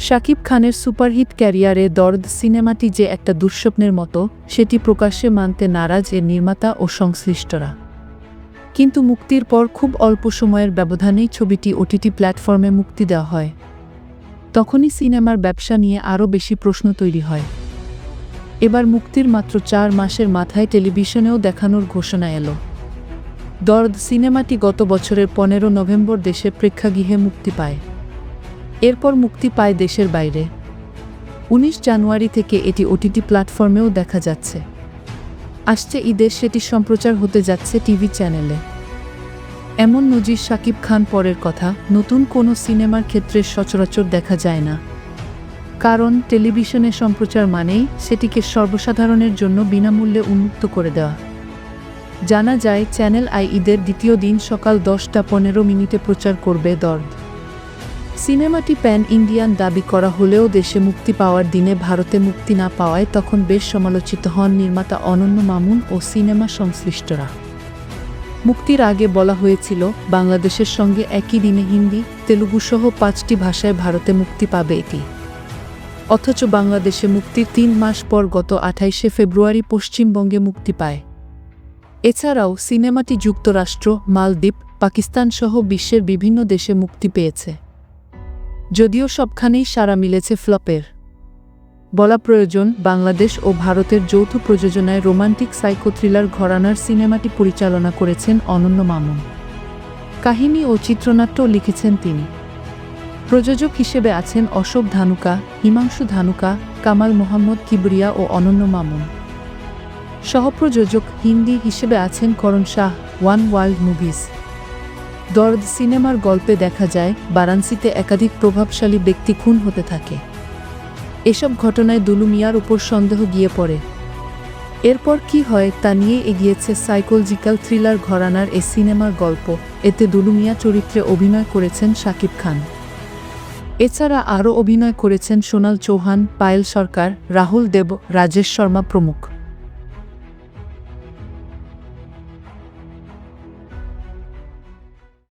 শাকিব খানের সুপারহিট ক্যারিয়ারে দর্দ সিনেমাটি যে একটা দুঃস্বপ্নের মতো, সেটি প্রকাশ্যে মানতে নারাজ এর নির্মাতা ও সংশ্লিষ্টরা। কিন্তু মুক্তির পর খুব অল্প সময়ের ব্যবধানেই ছবিটি ওটিটি প্ল্যাটফর্মে মুক্তি দেওয়া হয়। তখনই সিনেমার ব্যবসা নিয়ে আরও বেশি প্রশ্ন তৈরি হয়। এবার মুক্তির মাত্র চার মাসের মাথায় টেলিভিশনেও দেখানোর ঘোষণা এলো। দর্দ সিনেমাটি গত বছরের পনেরো নভেম্বর দেশে প্রেক্ষাগৃহে মুক্তি পায়। এরপর মুক্তি পায় দেশের বাইরে। উনিশ জানুয়ারি থেকে এটি ওটিটি প্ল্যাটফর্মেও দেখা যাচ্ছে। আসছে ঈদে সেটি সম্প্রচার হতে যাচ্ছে টিভি চ্যানেলে। এমন নজির শাকিব খান পরের কথা, নতুন কোনো সিনেমার ক্ষেত্রে সচরাচর দেখা যায় না। কারণ টেলিভিশনে সম্প্রচার মানেই সেটিকে সর্বসাধারণের জন্য বিনামূল্যে উন্মুক্ত করে দেওয়া। জানা যায়, চ্যানেল আই ঈদের দ্বিতীয় দিন সকাল দশটা পনেরো মিনিটে প্রচার করবে দর্দ। সিনেমাটি প্যান ইন্ডিয়ান দাবি করা হলেও দেশে মুক্তি পাওয়ার দিনে ভারতে মুক্তি না পাওয়ায় তখন বেশ সমালোচিত হন নির্মাতা অনন্য মামুন ও সিনেমা সংশ্লিষ্টরা। মুক্তির আগে বলা হয়েছিল, বাংলাদেশের সঙ্গে একই দিনে হিন্দি, তেলুগু সহ পাঁচটি ভাষায় ভারতে মুক্তি পাবে এটি। অথচ বাংলাদেশে মুক্তির তিন মাস পর গত আঠাইশে ফেব্রুয়ারি পশ্চিমবঙ্গে মুক্তি পায়। এছাড়াও সিনেমাটি যুক্তরাষ্ট্র, মালদ্বীপ, পাকিস্তান সহ বিশ্বের বিভিন্ন দেশে মুক্তি পেয়েছে। যদিও সবখানেই সারা মিলেছে ফ্লপের। বলা প্রয়োজন, বাংলাদেশ ও ভারতের যৌথ প্রযোজনায় রোমান্টিক সাইকো থ্রিলার ঘরানার সিনেমাটি পরিচালনা করেছেন অনন্য মামুন। কাহিনী ও চিত্রনাট্যও লিখেছেন তিনি। প্রযোজক হিসেবে আছেন অশোক ধানুকা, হিমাংশু ধানুকা, কামাল মোহাম্মদ কিবরিয়া ও অনন্য মামুন। সহপ্রযোজক হিন্দি হিসেবে আছেন Karan Shah, one world movies. Dard সিনেমার গল্পে দেখা যায়, বারাণসীতে একাধিক প্রভাবশালী ব্যক্তি খুন হতে থাকে। এসব ঘটনায় দুলু মিয়ার উপর সন্দেহ গিয়ে পড়ে। এরপর কি হয় তা নিয়ে এগিয়েছে সাইকোলজিক্যাল থ্রিলার ঘরানার এ সিনেমার গল্প। এতে দুলু মিয়া চরিত্রে অভিনয় করেছেন শাকিব খান। এছাড়া আরও অভিনয় করেছেন সোনাল চৌহান, পায়েল সরকার, রাহুল দেব, রাজেশ শর্মা প্রমুখ।